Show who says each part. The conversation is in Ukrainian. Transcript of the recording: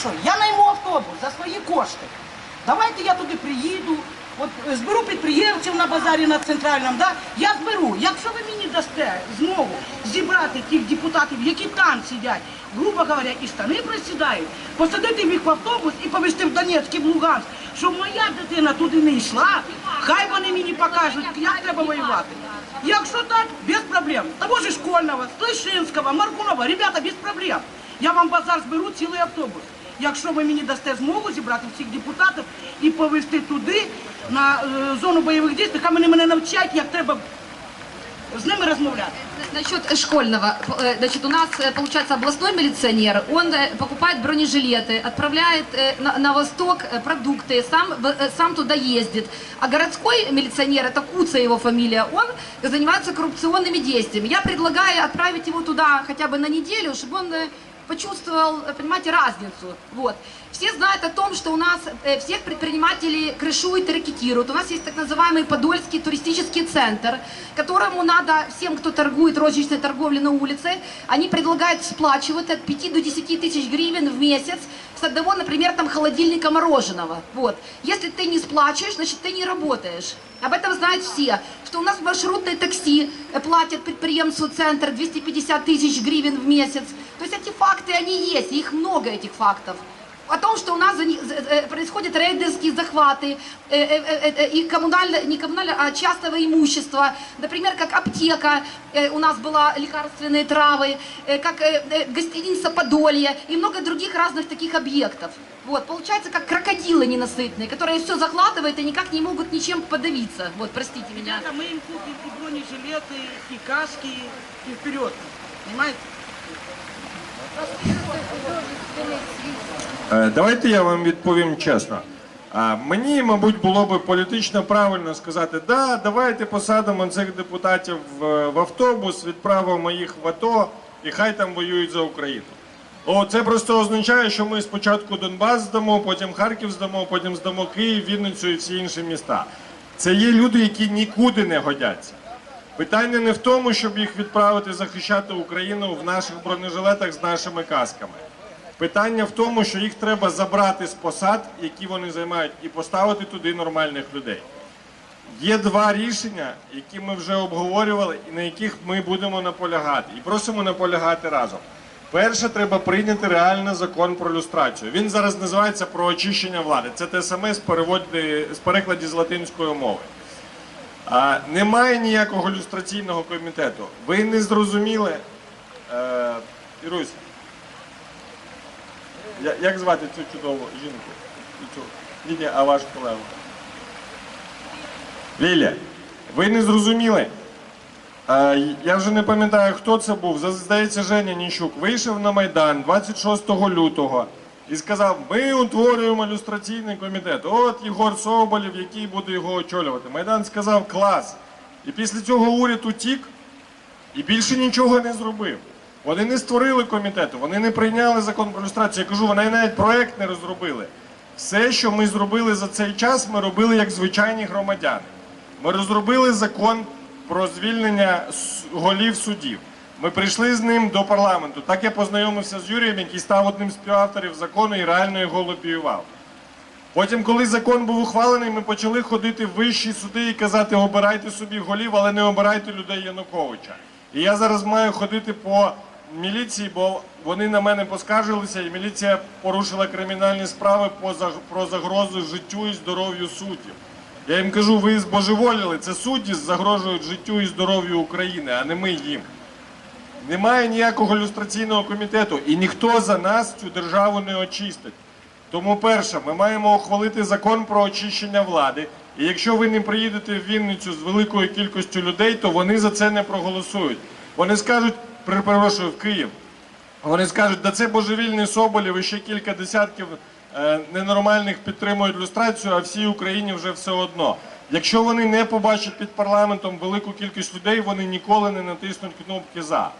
Speaker 1: що, я найму автобус за свої кошти. Давайте я туди приїду, от е, зберу підприємців на базарі на центральному, да? я зберу. Якщо ви мені дасте змогу зібрати тих депутатів, які там сидять, грубо говоря, і штани присідають, посадити їх в автобус і повезти в Донецьк і в Луганськ, щоб моя дитина туди не йшла, хай вони мені покажуть, як треба воювати. Якщо так, без проблем. Того же Школьного, Слишинського, Маркунова, ребята, без проблем. Я вам базар зберу цілий автобус. Якщо ви мені дасте змогу зібрати всіх депутатів і повезти туди, на е, зону бойових дій, хай вони мене навчать, як треба з ними розмовляти.
Speaker 2: Насчет школьного, э, значит, у нас э, получается областной милиционер, он э, покупает бронежилеты, отправляет э, на, на восток э, продукты, сам, в- э, сам туда ездит. А городской милиционер, это Куца его фамилия, он занимается коррупционными действиями. Я предлагаю отправить его туда хотя бы на неделю, чтобы он э, почувствовал, понимаете, разницу. Вот. Все знают о том, что у нас э, всех предпринимателей крышуют и ракетируют. У нас есть так называемый Подольский туристический центр, которому надо всем, кто торгует розничной торговлей на улице, они предлагают сплачивать от 5 до 10 тысяч гривен в месяц с одного, например, там холодильника мороженого. Вот. Если ты не сплачиваешь, значит ты не работаешь. Об этом знают все, что у нас маршрутные такси э, платят предприемству центр 250 тысяч гривен в месяц. То есть эти факты, они есть, их много этих фактов. О том, что у нас э, происходят рейдерские захваты э, э, и коммунально, не коммунально, а частного имущества. Например, как аптека, у нас была лекарственные травы, как гостиница Подолье и много других разных таких объектов. Вот, получается, как крокодилы ненасытные, которые все захватывают и никак не могут ничем подавиться. Вот, простите меня.
Speaker 1: Ребята, мы им купим и бронежилеты, и каски, и вперед. Понимаете?
Speaker 3: Е, Давайте я вам відповім чесно. Мені, мабуть, було би політично правильно сказати, да, давайте посадимо цих депутатів в, автобус, відправимо їх в АТО і хай там воюють за Україну. О, це просто означає, що ми спочатку Донбас здамо, потім Харків здамо, потім здамо Київ, Вінницю і всі інші міста. Це є люди, які нікуди не годяться. Питання не в тому, щоб їх відправити захищати Україну в наших бронежилетах з нашими касками. Питання в тому, що їх треба забрати з посад, які вони займають, і поставити туди нормальних людей. Є два рішення, які ми вже обговорювали, і на яких ми будемо наполягати. І просимо наполягати разом. Перше, треба прийняти реальний закон про люстрацію. Він зараз називається про очищення влади. Це те саме з перекладі з латинської мови. А, немає ніякого люстраційного комітету. Ви не зрозуміли. Е, Ірусь, як звати цю чудову жінку? Цю? Ні, а вашу колегу? Ліля, ви не зрозуміли. Е, я вже не пам'ятаю, хто це був. Здається, Женя Ніщук вийшов на Майдан 26 лютого і сказав: ми утворюємо люстраційний комітет. От Єгор Соболєв, який буде його очолювати. Майдан сказав клас. І після цього уряд утік і більше нічого не зробив. Вони не створили комітету, вони не прийняли закон про люстрацію. Я кажу, вони навіть проект не розробили. Все, що ми зробили за цей час, ми робили як звичайні громадяни. Ми розробили закон про звільнення голів судів. Ми прийшли з ним до парламенту. Так я познайомився з Юрієм, який став одним з співавторів закону і реально його лобіював. Потім, коли закон був ухвалений, ми почали ходити в вищі суди і казати, обирайте собі голів, але не обирайте людей Януковича. І я зараз маю ходити по міліції, бо вони на мене поскаржилися, і міліція порушила кримінальні справи про загрозу життю і здоров'ю суддів. Я їм кажу, ви збожеволіли, це судді загрожують життю і здоров'ю України, а не ми їм. Немає ніякого люстраційного комітету, і ніхто за нас цю державу не очистить. Тому, перше, ми маємо ухвалити закон про очищення влади. І якщо ви не приїдете в Вінницю з великою кількістю людей, то вони за це не проголосують. Вони скажуть, перепрошую, в Київ. Вони скажуть, да це божевільний Соболєв і ще кілька десятків е, ненормальних підтримують люстрацію, а всій Україні вже все одно. Якщо вони не побачать під парламентом велику кількість людей, вони ніколи не натиснуть кнопки за.